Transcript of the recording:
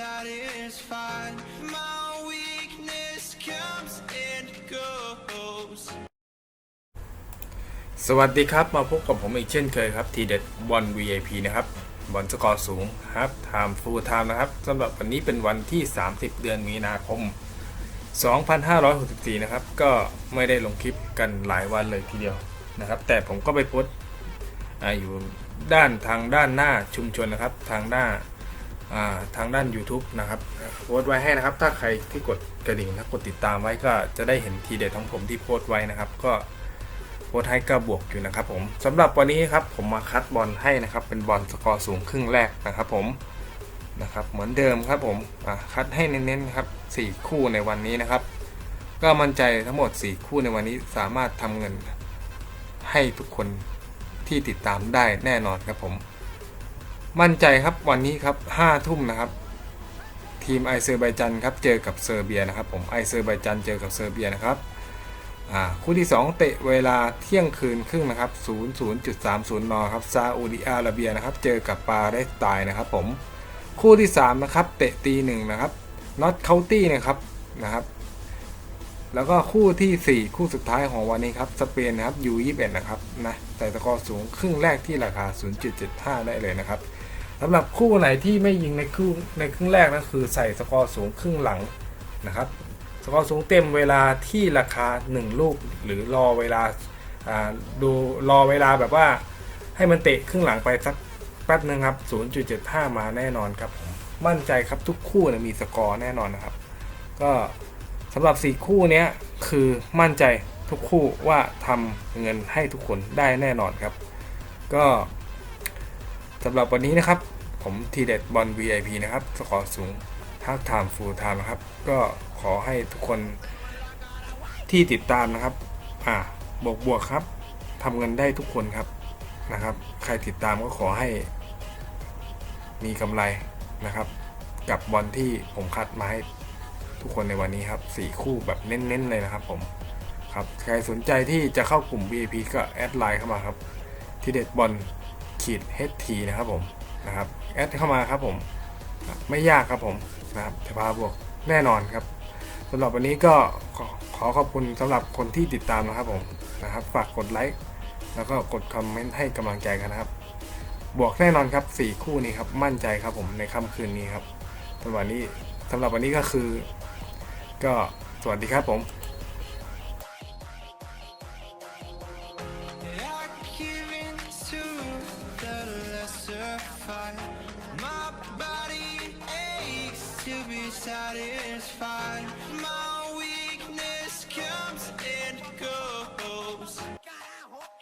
satisfied. My weakness comes and goes. สวัสดีครับ มาพบกับผมอีกเช่นเคยครับ ทีเด็ดบอล VIP นะครับบอลสกอร์สูงครับไทม์ฟูลไทม์นะครับสำหรับวันนี้เป็นวันที่ 30 เดือนมีนาคม 2564 นะครับ ก็ไม่ได้ลงคลิปกันหลายวันเลยทีเดียวนะครับ แต่ผมก็ไปโพสต์อยู่ด้านทางด้านหน้าชุมชนนะครับ ทางหน้า ทางด้าน YouTube นะครับโพสต์ไว้ให้นะครับ ถ้าใครที่กดกระดิ่งและกดติดตามไว้ก็จะได้เห็นทีเด็ดของผมที่โพสต์ไว้นะครับ ก็โพสต์ให้ก็บวกอยู่นะครับผมสำหรับวันนี้ครับผมมาคัดบอลให้นะครับ เป็นบอลสกอร์สูงครึ่งแรกนะครับผมนะครับเหมือนเดิมครับผมคัดให้เน้นๆครับ 4 คู่ในวันนี้นะครับ ก็มั่นใจทั้งหมด 4 คู่ในวันนี้สามารถทำเงินให้ทุกคนที่ติดตามได้แน่นอนครับผม มั่นใจครับวันนี้ครับ5ทุ่มนะครับ ทีมไอเซอร์ไบจันครับเจอกับเซอร์เบียนะครับผมไอเซอร์ไบจันเจอกับเซอร์เบียนะครับคู่ที่ 2 เตะเวลาเที่ยงคืนครึ่งนะครับ 00.30 น ครับ ซาอุดิอาระเบียนะครับ เจอกับปาเลสไตน์นะครับผม คู่ที่ 3 นะครับ เตะตีหนึ่งนะครับน็อตเคานตี้นะครับ นะครับ แล้วก็คู่ทีสี่4 คู่สุดท้ายของวันนี้ครับ สเปนนะครับ U21 นะครับ นะ แต่สกอร์สูงครึ่งแรกที่ราคา 0.75 ได้เลยนะครับ สำหรับคู่ไหนที่ไม่ยิงในครึ่งในครึ่งแรกนะคือใส่สกอร์สูงครึ่งหลังนะครับ สกอร์สูงเต็มเวลาที่ราคา 1 ลูก หรือรอเวลาดูรอเวลาแบบว่าให้มันเตะครึ่งหลังไปสักแป๊บนึงครับ 0.75 มาแน่นอนครับ มั่นใจครับทุกคู่นะมีสกอร์แน่นอนนะครับ ก็สำหรับ 4 คู่นี้คือมั่นใจทุกคู่ว่าทำเงินให้ทุกคนได้แน่นอนครับ ก็สำหรับวันนี้นะครับ ผมทีเด็ดบอล VIP นะครับสกอร์สูงทักไทม์ฟูลไทม์นะครับ ก็ขอให้ทุกคนที่ติดตามนะครับ อ่าบวกบวกครับทำเงินได้ทุกคนครับนะครับ ใครติดตามก็ขอให้ มีกำไรนะครับ กับบอลที่ผมคัดมาให้ทุกคนในวันนี้ครับสี่คู่แบบเน้นๆเลยนะครับผมครับใครสนใจที่จะเข้ากลุ่ม VIP ก็แอดไลน์เข้ามาครับ ที่เด็ดบอลขีด HT นะครับผม นะครับแอดเข้ามาครับผมไม่ยากครับผมนะครับจะพาบวกแน่นอนครับสำหรับวันนี้ก็ขอขอขอบคุณสำหรับคนที่ติดตามนะครับผมนะครับ ฝากกดไลค์แล้วก็กดคอมเมนต์ให้กำลังใจกันนะครับ บวกแน่นอนครับ 4 คู่นี้ครับ มั่นใจครับผมในค่ำคืนนี้ครับสำหรับวันนี้สำหรับวันนี้ก็คือ ก็สวัสดีครับผม satisfied. My